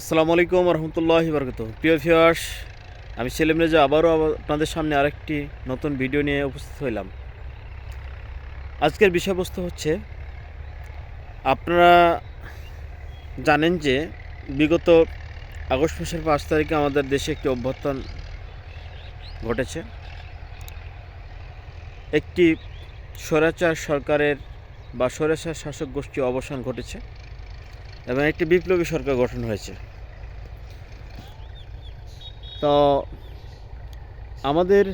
আসসালামু আলাইকুম রহমতুল্লাহ বরকত প্রিয় ভিউয়ার্স আমি সেলিম রেজা আবারও আপনাদের সামনে আরেকটি নতুন ভিডিও নিয়ে উপস্থিত হইলাম। আজকের বিষয়বস্তু হচ্ছে, আপনারা জানেন যে বিগত আগস্ট মাসের পাঁচ তারিখে আমাদের দেশে একটি অভ্যর্থন ঘটেছে। একটি স্বৈরাচার সরকারের বা স্বৈরাচার শাসক গোষ্ঠী অবসান ঘটেছে। এবং একটি বিপ্লবী সরকার গঠন হয়েছে। তো আমাদের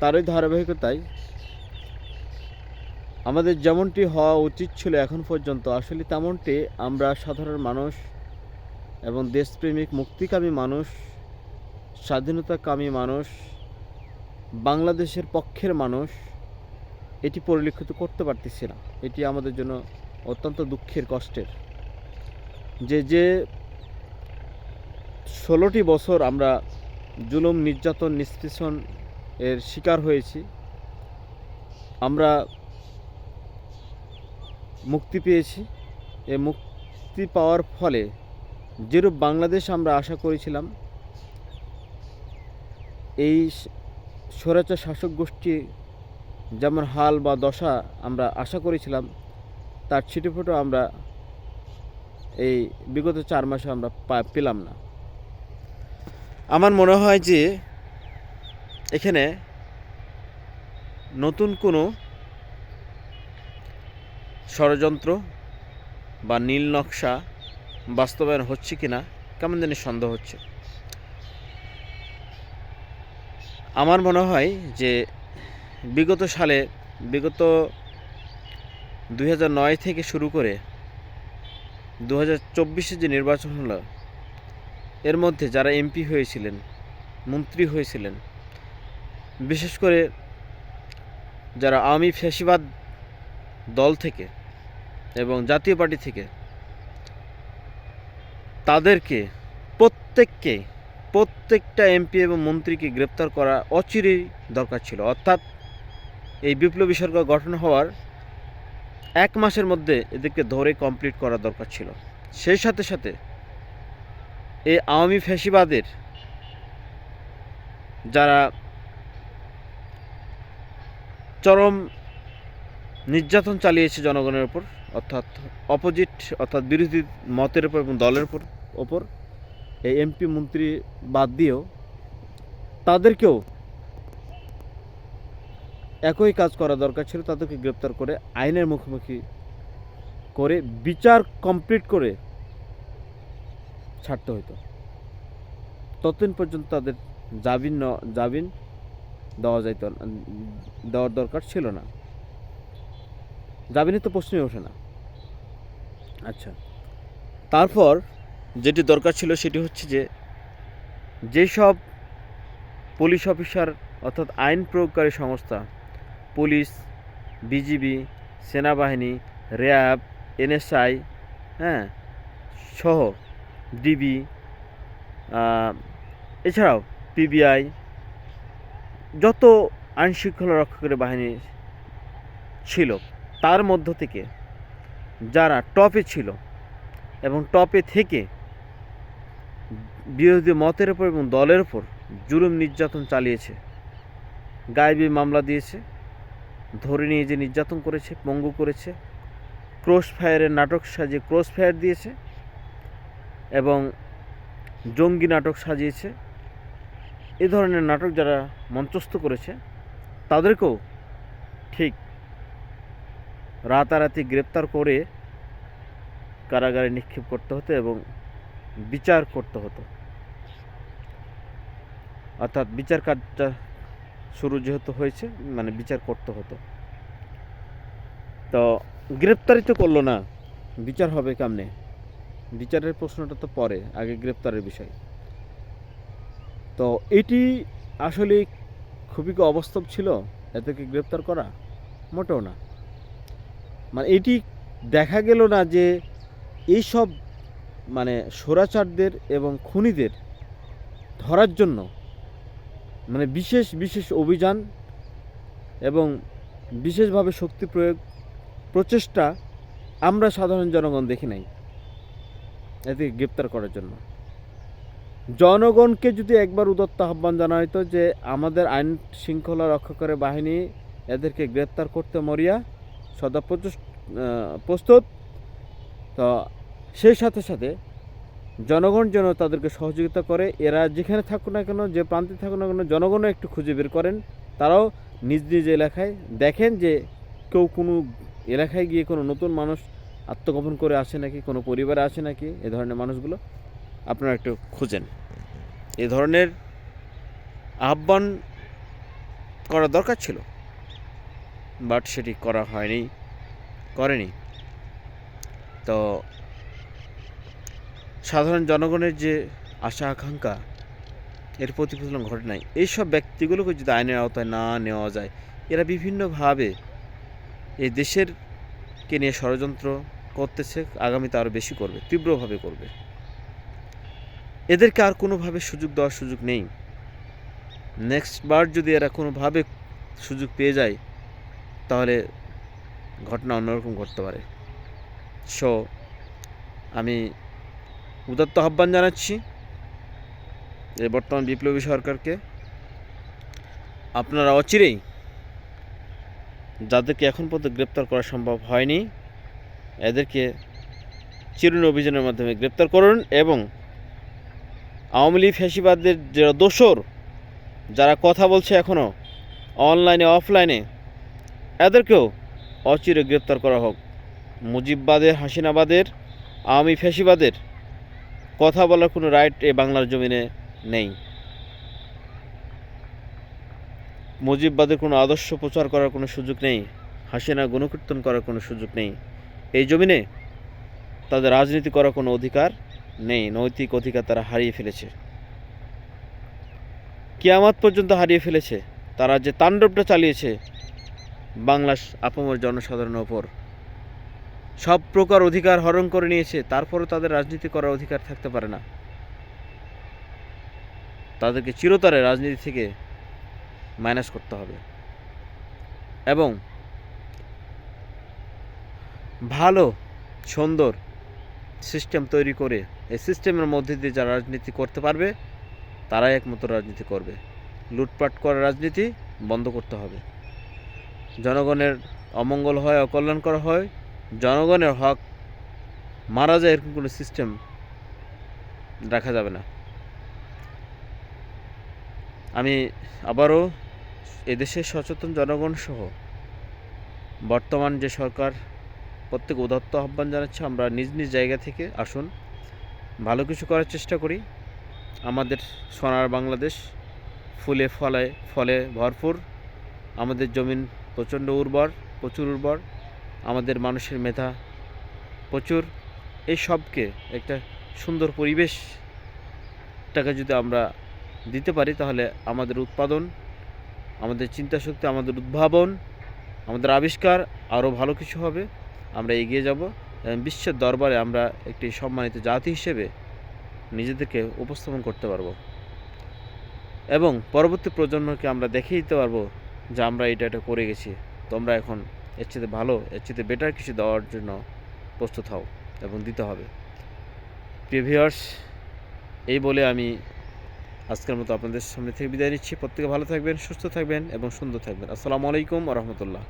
তারই ধারাবাহিকতায় আমাদের যেমনটি হওয়া উচিত ছিল এখন পর্যন্ত, আসলে তেমনটি আমরা সাধারণ মানুষ এবং দেশপ্রেমিক, মুক্তিকামী মানুষ, স্বাধীনতাকামী মানুষ, বাংলাদেশের পক্ষের মানুষ, এটি পরিলক্ষিত করতে পারতেছি না। এটি আমাদের জন্য অত্যন্ত দুঃখের কষ্টের। যে যে ষোলোটি বছর আমরা জুলুম, নির্যাতন, নিষ্পেষণ এর শিকার হয়েছি, আমরা মুক্তি পেয়েছি। এ মুক্তি পাওয়ার ফলে যেরূপ বাংলাদেশ আমরা আশা করেছিলাম, এই স্বরাচার শাসক গোষ্ঠী যেমন হাল বা দশা আমরা আশা করেছিলাম, তার ছিটেফোটো আমরা এই বিগত চার মাসে আমরা পেলাম না। আমার মনে হয় যে এখানে নতুন কোনো ষড়যন্ত্র বা নীল নকশা বাস্তবায়ন হচ্ছে কি না কেমন জানি সন্দেহ হচ্ছে। আমার মনে হয় যে বিগত সালে, বিগত দুই থেকে শুরু করে দু যে নির্বাচন হলো, এর মধ্যে যারা এমপি হয়েছিলেন, মন্ত্রী হয়েছিলেন, বিশেষ করে যারা আওয়ামী ফ্যাসিবাদ দল থেকে এবং জাতীয় পার্টি থেকে, তাদেরকে প্রত্যেককে, প্রত্যেকটা এমপি এবং মন্ত্রীকে গ্রেপ্তার করা অচিরেই দরকার ছিল। অর্থাৎ এই বিপ্লবী সরকার গঠন হওয়ার এক মাসের মধ্যে এদেরকে ধরে কমপ্লিট করা দরকার ছিল। সেই সাথে সাথে এই আওয়ামী ফ্যাসিবাদের যারা চরম নির্যাতন চালিয়েছে জনগণের উপর, অর্থাৎ অপোজিট অর্থাৎ বিরোধী মতের উপর এবং দলের উপর ওপর এই এমপি মন্ত্রী বাদ দিয়েও তাদেরকেও একই কাজ করা দরকার ছিল, তাদেরকে গ্রেপ্তার করে আইনের মুখোমুখি করে বিচার কমপ্লিট করে ছাড়তে হতো ততদিন পর্যন্ত তাদের জামিন জামিন দেওয়া যাইত দেওয়ার দরকার ছিল না। জামিনের তো প্রশ্নই ওঠে না। আচ্ছা তারপর যেটি দরকার ছিল সেটি হচ্ছে যে, যেসব পুলিশ অফিসার অর্থাৎ আইন প্রয়োগকারী সংস্থা পুলিশ, বিজিবি, সেনাবাহিনী, র্যাব, এনএসআই হ্যাঁ সহ, ডিবি এছাড়াও পিবিআই, যত আইনশৃঙ্খলা রক্ষাকারী বাহিনী ছিল, তার মধ্য থেকে যারা টপে ছিল এবং টপে থেকে বিরোধী মতের উপর এবং দলের উপর জুলুম নির্যাতন চালিয়েছে, গায়েবী মামলা দিয়েছে ধরে নিয়ে যে নির্যাতন করেছে, পঙ্গু করেছে, ক্রস ফায়ারের নাটক সাজিয়ে ক্রস ফায়ার দিয়েছে এবং জঙ্গি নাটক সাজিয়েছে। এ ধরনের নাটক যারা মঞ্চস্থ করেছে, তাদেরকেও ঠিক রাতারাতি গ্রেপ্তার করে কারাগারে নিক্ষেপ করতে হতো এবং বিচার করতে হতো। অর্থাৎ বিচার কাজটা শুরু যেহেতু হয়েছে মানে বিচার করতে হতো। তো গ্রেপ্তারই তো করল না। বিচার হবে কামনে? বিচারের প্রশ্নটা তো পরে, আগে গ্রেপ্তারের বিষয়। তো এটি আসলে খুবই অবাস্তব ছিল, এদেরকে গ্রেপ্তার করা? মোটেও না। মানে এটি দেখা গেল না যে এইসব মানে স্বৈরাচারদের এবং খুনিদের ধরার জন্য মানে বিশেষ বিশেষ অভিযান এবং বিশেষভাবে শক্তি প্রয়োগ প্রচেষ্টা আমরা সাধারণ জনগণ দেখি নাই, এতে গ্রেপ্তার করার জন্য। জনগণকে যদি একবার উদত্ত আহ্বান জানা হতো যে আমাদের আইন শৃঙ্খলা রক্ষা করে বাহিনী এদেরকে গ্রেপ্তার করতে মরিয়া সদা প্রস্তুত, তো সেই সাথে সাথে জনগণ যেন তাদেরকে সহযোগিতা করে, এরা যেখানে থাকুক না কেন, যে প্রান্তে থাকুক না কেন, জনগণও একটু খুঁজে বের করেন। তারাও নিজ নিজ এলাকায় দেখেন যে কেউ কোনো এলাকায় গিয়ে কোনো নতুন মানুষ আত্মগোপন করে আসে নাকি, কোনো পরিবারে আসে নাকি, এ ধরনের মানুষগুলো আপনারা একটু খুঁজেন। এ ধরনের আহ্বান করা দরকার ছিল, বাট সেটি করা হয়নি, করেনি। তো সাধারণ জনগণের যে আশা, আকাঙ্ক্ষা, এর প্রতিফলন ঘটে নাই। এইসব ব্যক্তিগুলোকে যদি আইনের আওতায় না নেওয়া যায়, এরা বিভিন্নভাবে এই দেশের কে নিয়ে ষড়যন্ত্র করতেছে, আগামীতে আরও বেশি করবে, তীব্রভাবে করবে। এদেরকে আর কোনোভাবে সুযোগ দেওয়ার সুযোগ নেই। নেক্সট বার যদি এরা কোনোভাবে সুযোগ পেয়ে যায়, তাহলে ঘটনা অন্যরকম ঘটতে পারে। সো আমি উদাত্ত আহ্বান জানাচ্ছি এই বর্তমান বিপ্লবী সরকারকে। আপনারা অচিরেই যাদেরকে এখন পর্যন্ত গ্রেপ্তার করা সম্ভব হয়নি, এদেরকে চিরুন অভিযানের মাধ্যমে গ্রেপ্তার করুন এবং আওয়ামী লীগ ফ্যাসিবাদদের যারা দোসর যারা কথা বলছে এখনও অনলাইনে, অফলাইনে, এদেরকেও অচিরে গ্রেপ্তার করা হোক। মুজিববাদের, হাসিনাবাদের, আওয়ামী ফ্যাসিবাদের কথা বলার কোনো রাইট এই বাংলার জমিনে নেই। মুজিববাদের কোনো আদর্শ প্রচার করার কোনো সুযোগ নেই। হাসিনা গুণকীর্তন করার কোনো সুযোগ নেই। এই জমিনে তাদের রাজনীতি করার কোনো অধিকার নেই। নৈতিক অধিকার তারা হারিয়ে ফেলেছে। কিয়ামত পর্যন্ত হারিয়ে ফেলেছে। তারা যে তাণ্ডবটা চালিয়েছে, বাংলার আপামর জনসাধারণের ওপর। সব প্রকার অধিকার হরণ করে নিয়েছে, তারপরও তাদের রাজনীতি করার অধিকার থাকতে পারে না। তাদেরকে চিরতরে রাজনীতি থেকে মাইনাস করতে হবে। এবং ভালো, সুন্দর সিস্টেম তৈরি করে এই সিস্টেমের মধ্যে দিয়ে যারা রাজনীতি করতে পারবে, তারাই একমাত্র রাজনীতি করবে। লুটপাট করা রাজনীতি বন্ধ করতে হবে। জনগণের অমঙ্গল হয়, অকল্যাণকর হয় জনগণের হক মারা যায় এরকম কোনো সিস্টেম রাখা যাবে না। আমি আবারও এদেশের সচেতন জনগণ সহ বর্তমান যে সরকার, প্রত্যেক উদাত্ত আহ্বান জানাচ্ছে, আমরা নিজ নিজ জায়গা থেকে আসুন, ভালো কিছু করার চেষ্টা করি। আমাদের সোনার বাংলাদেশ ফুলে ফলে ফলে ভরপুর। আমাদের জমিন প্রচণ্ড উর্বর, প্রচুর উর্বর। আমাদের মানুষের মেধা প্রচুর। এই সবকে একটা সুন্দর পরিবেশটাকে যদি আমরা দিতে পারি, তাহলে আমাদের উৎপাদন, আমাদের চিন্তাশক্তি, আমাদের উদ্ভাবন, আমাদের আবিষ্কার আরও ভালো কিছু হবে। আমরা এগিয়ে যাব এবং বিশ্বের দরবারে আমরা একটি সম্মানিত জাতি হিসেবে নিজেদেরকে উপস্থাপন করতে পারব। এবং পরবর্তী প্রজন্মকে আমরা দেখিয়ে দিতে পারব যে আমরা এটা এটা করে গেছি। তোমরা এখন এর চেয়ে ভালো, এর চেয়ে বেটার কিছু দেওয়ার জন্য প্রস্তুত হও এবং দিতে হবে। প্রিভিয়ার্স এই বলে আমি আজকের মতো আপনাদের সামনে থেকে বিদায় নিচ্ছি। প্রত্যেকে ভালো থাকবেন, সুস্থ থাকবেন এবং সুন্দর থাকবেন। আসসালামু আলাইকুম রহমতুল্লাহ।